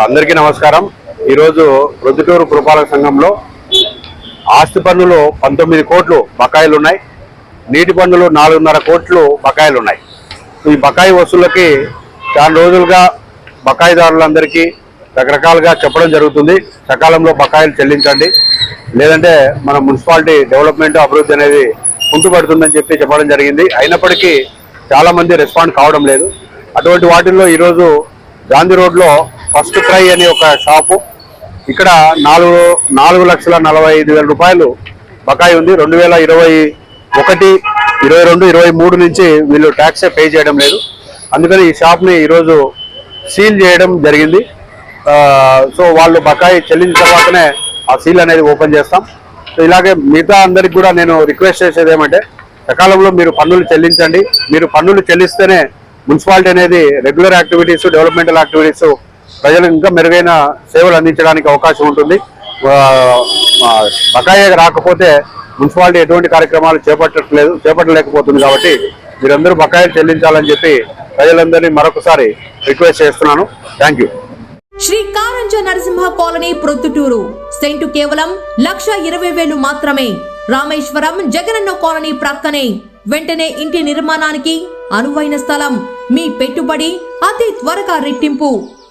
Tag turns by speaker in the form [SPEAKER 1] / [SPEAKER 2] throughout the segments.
[SPEAKER 1] అందరికీ నమస్కారం. ఈరోజు ప్రొద్దుటూరు పురపాలక సంఘంలో ఆస్తి పన్నులు పంతొమ్మిది కోట్లు బకాయిలు ఉన్నాయి నీటి పన్నులు నాలుగున్నర కోట్లు బకాయిలు ఉన్నాయి ఈ బకాయి వసూళ్ళకి చాలా రోజులుగా బకాయిదారులందరికీ రకరకాలుగా చెప్పడం జరుగుతుంది. సకాలంలో బకాయిలు చెల్లించండి. లేదంటే మన మున్సిపాలిటీ డెవలప్మెంట్ అభివృద్ధి అనేది కుంటుపడుతుందని చెప్పి చెప్పడం జరిగింది. అయినప్పటికీ చాలామంది రెస్పాండ్ కావడం లేదు. అటువంటి వాటిల్లో ఈరోజు గాంధీ రోడ్లో ఫస్ట్ క్రై అనే ఒక షాపు. ఇక్కడ నాలుగు నాలుగు లక్షల నలభై ఐదు వేల రూపాయలు బకాయి ఉంది. రెండు వేల ఇరవై ఒకటి ఇరవై రెండు ఇరవై మూడు నుంచి వీళ్ళు ట్యాక్సే పే చేయడం లేదు. అందుకని ఈ షాప్ని ఈరోజు సీల్ చేయడం జరిగింది. సో వాళ్ళు బకాయి చెల్లించిన తర్వాతనే ఆ సీల్ అనేది ఓపెన్ చేస్తాం. సో ఇలాగే మిగతా అందరికి కూడా నేను రిక్వెస్ట్ చేసేది ఏమంటే సకాలంలో మీరు పన్నులు చెల్లించండి. మీరు పన్నులు చెల్లిస్తేనే మున్సిపాలిటీ అనేది రెగ్యులర్ యాక్టివిటీస్ డెవలప్మెంటల్ యాక్టివిటీస్ ప్రజలకు ఇంకా మెరుగైన సేవలు అందించడానికి అవకాశం ఉంటుంది. బకాయి రాకపోతే మున్సిపాలిటీ ఎటువంటి కార్యక్రమాలు చేపట్టట్లేదు చేపట్టలేకపోతుంది కాబట్టి మీరందరూ బకాయిలు చెల్లించాలని చెప్పి ప్రజలందరినీ మరొకసారి రిక్వెస్ట్ చేస్తున్నాను. Thank you
[SPEAKER 2] Shri Karanja Narasimha colony Proddatur. Cent కేవలం లక్ష ఇరవై వేలు మాత్రమే. రామేశ్వరం జగనన్న కాలనీ ప్రక్కనే. వెంటనే ఇంటి నిర్మాణానికి అనువైన స్థలం. మీ పెట్టుబడి అతి త్వరగా రెట్టింపు.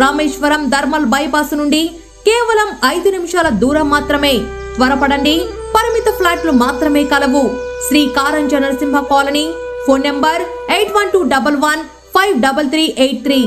[SPEAKER 2] రామేశ్వరం ధర్మల్ బైపాస్ నుండి కేవలం ఐదు నిమిషాల దూరం మాత్రమే. త్వరపడండి. పరిమిత ఫ్లాట్లు మాత్రమే కలవు. Shri Karanja Narasimha colony phone number eight one two double one five double three eight three.